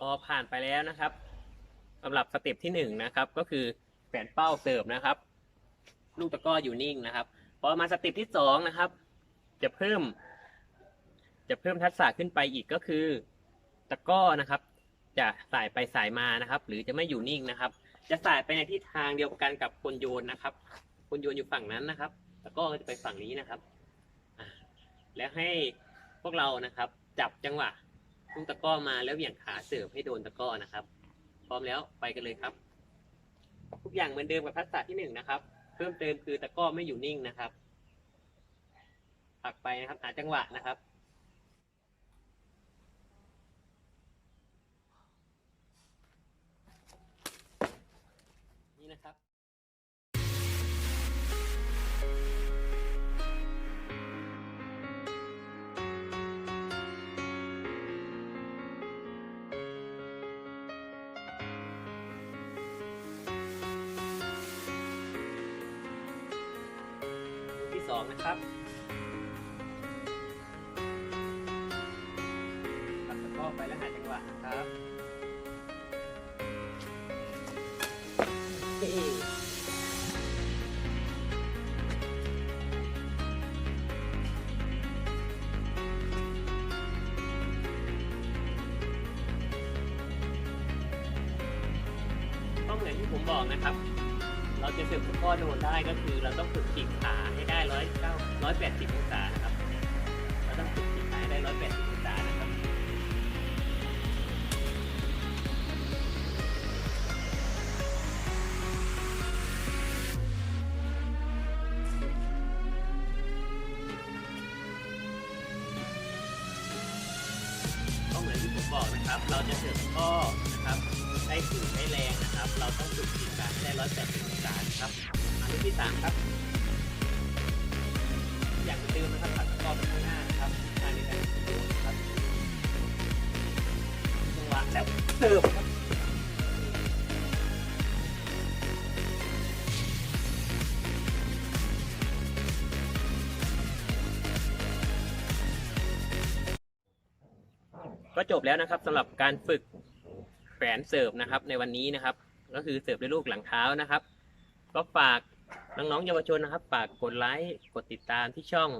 ก็ผ่านไปแล้วนะครับสำหรับสเต็ปที่หนึ่งนะครับก็คือแฝนเป้าเสิร์ฟนะครับ ลูกตะก้ออยู่นิ่งนะครับพอมาสเต็ปที่สองนะครับ จะเพิ่ม จะเพิ่มทักษะขึ้นไปอีกก็คือ ตะก้อนะครับ จะสายไปสายมานะครับ หรือจะไม่อยู่นิ่งนะครับ จะสายไปในทิศทางเดียวกันกับคนโยนนะครับ คนโยนอยู่ฝั่งนั้นนะครับ ตะก้อก็จะไปฝั่งนี้นะครับแล้วให้พวกเรานะครับ จับจังหวะ ลูกตะก้อมาแล้วเหวี่ยงขาเสิร์ฟให้โดนตะก้อนะครับ พร้อมแล้วไปกันเลยครับ ทุกอย่างเหมือนเดิมกับทักษะที่หนึ่งนะครับ เพิ่มเติมคือตะก้อไม่อยู่นิ่งนะครับผักไปนะครับหาจังหวะนะครับนี่นะครับ สองนะครับตัดตะกร้อไปแล้วหาจังหวะนะครับเฮ้ต้องเหมือนที่ผมบอกนะครับ เราจะสิร์ฟตะกร้อโดนได้ก็คือเราต้องฝึกจิกขาให้ได้ร้อยเก้าร้อยแปดสิบองศานะครับ เราต้องฝึกจิกขาให้ได้ร้อยแปดสิบองศานะครับก็เหมือนที่ผมบอกนะครับ เราจะสิร์ฟตะกร้อนะครับ ได้ถึงได้แรงนะครับ เราต้องฝึกจิกาให้ได้ร้อยแปดสิบองศาครับ อันที่สามครับ อย่างเติมนะครับตัดตะกรอไปข้างหน้าครับทางในการโยนนะครับจังหวะแล้วเสิร์ฟครับก็จบแล้วนะครับสำหรับการฝึก แฝนเสิร์ฟนะครับ ในวันนี้นะครับ ก็คือเสิร์ฟด้วยลูกหลังเท้านะครับ ก็ฝากน้องๆเยาวชนนะครับ ฝากกดไลค์กดติดตามที่ช่อง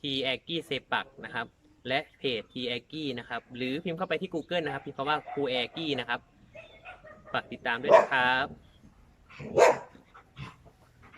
t a g กี้เซปักนะครับ และเพจ t a g กี้นะครับ หรือพิมพ์เข้าไปที่ Google นะครับพิมพ์คำว่าครูแอกี้นะครับ ฝากติดตามด้วยนะครับ